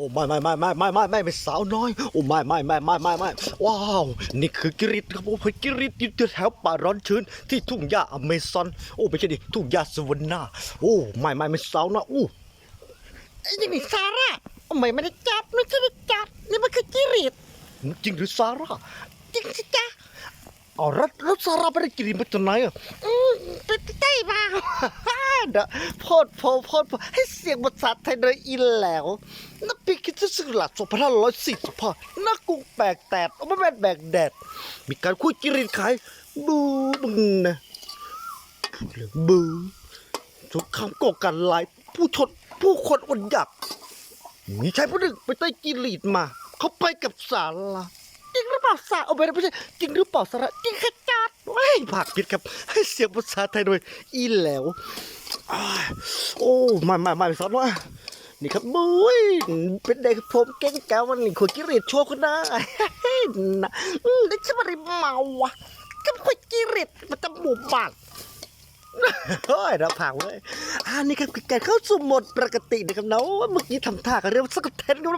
โอ้ไม่ไม่ไม่ไม่ไม่ไม่ไม่เป็นสาวน้อยโอ้ไม่ไม่ไม่ไม่ไม่ไม่ว้าวนี่คือกิริตครับผมกิริตอยู่แถวป่าร้อนชื้นที่ทุ่งหญ้าอเมซอนโอ้ไม่ใช่ดิทุ่งหญ้าสวรรณาโอ้ไม่ไม่ไม่สาวน้อยอู้ไอ้นี่ซาร่าทำไมไม่ได้จับไม่ใช่ได้จับนี่มันคือจิริตจริงหรือซาร่าจริงสิจ๊ะอ๋อแล้วแล้วซาร่าไปได้กิริตมาจากไหนอะ อืมเป็นใต้มาเด้อโพดพดโพดพดให้เสียงภาษาไทยเลยอีแล้วนับปีคิดสึกหลักสองพันห้าร้อยสี่สิบห้านักกุ้งแปลกแตดโอ้ไม่แม่แบกแดด มีการคุยกิริตขายบูบึงนะเรื่องบูสงครามก่อการลายผู้ชนผู้คนอดอยากมีชายผู้หนึ่งไปใต้กิริตมา เขาไปกับสาราาสาเอาไปนะไม่ใช่จริงหรือเปล่าสาระจริงขจัดว้ายผักผิดครับให้เสียงภาษาไทยด้วยอีแหล้วอ้ายโอ้ไม่ไม่ไม่สอนว่านี่ครับบุ้ยเป็นเด็กผมเก่งแก้ววันนี้ขวกิริตโชว์คุณนะนะอืมแล้วฉันไม่ได้เมาวะก็คุยจิริตมันจะหมู่บ้านเฮ้ยเราผักเว้ยอ่านี่ครับคือการเข้าสู่โหมดปกตินะครับนะโอ้เมื่อกี้ทำท่ากันเรียกว่าสกัดเทนครับ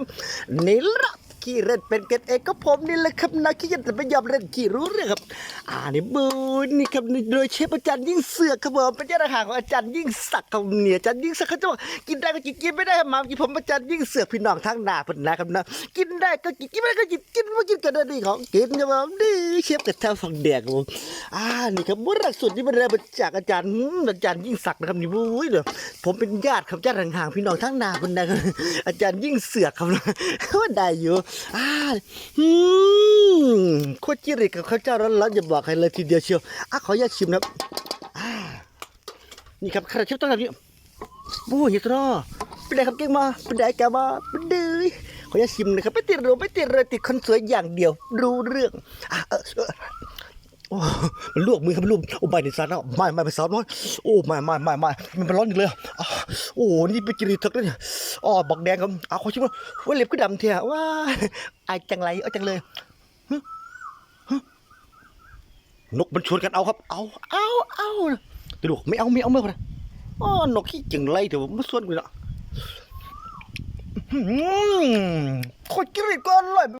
นี่ละ ขี้เล่นเป็นกันเองก็ผมนี่แหละครับนะขี้ยันแต่ไม่ยอมเล่นขี้รู้เรื่องครับอ่านี่บูนี่ครับโดยเชฟอาจารย์ยิ่งเสือกครับผมเป็นญาติห่างของอาจารย์ยิ่งศักดิ์ครับเนี่ยอาจารย์ยิ่งศักดิ์เขาจะบอกกินได้ก็กินกินไม่ได้มากินผมอาจารย์ยิ่งเสือกพี่น้องทั้งนาพนนะครับนะกินได้ก็กินกินไม่ได้ก็กินกินไม่กินกันได้ดีของกินครับผมนี่เชฟกระเทาฟองแดงครับผมอ่านี่ครับบุรักสุดที่มันได้มาจากอาจารย์อาจารย์ยิ่งศักดิ์นะครับนี่บุ้ยเดี๋ยวผมเป็นญาติครับญาติห่างๆพี่น้องทั้งนาพนนะครับอาจารย์ยิ่งเสือกครับนะว่าได้อยู่อ่าอืมโคตรจิริกับข้าวเจ้าร้อนๆอย่าบอกใครเลยทีเดียวเชียวอะขออนุญาตชิมนะครับอ่านี่ครับข้าราเชฟต้องทำนี้บู้ยตัวน้อเป็นไงครับเก่งมาเป็นไงแกมาเป็นดื้อขออนุญาตชิมนะครับไม่ติดรูไม่ติดเลยติดคนสวยอย่างเดียว รู้เรื่องอะเออ มันลวกมือครับมันลวกโอ้ไม่ในซานะไม่ไม่ไปสาวน้อยโอ้ไม่ไม่ไม่ไม่มันร้อนอยู่เลยอะโอ้นี่ไปกิรีทึกแล้วเนี่ยอ๋อบอกแดงครับเอาขอชิมว่าว่าเล็บก็ดำเทียว้าไอายจังไรเอาจังเลยนกมันชวนกันเอาครับ เอาเอาเอาตลกไม่เอาไม่เอาเมื่อไหร่อ๋อนกขี้จังไรเดี๋ยวมาส่วนกูละอื้อหือโคตรกิรีก็อร่อย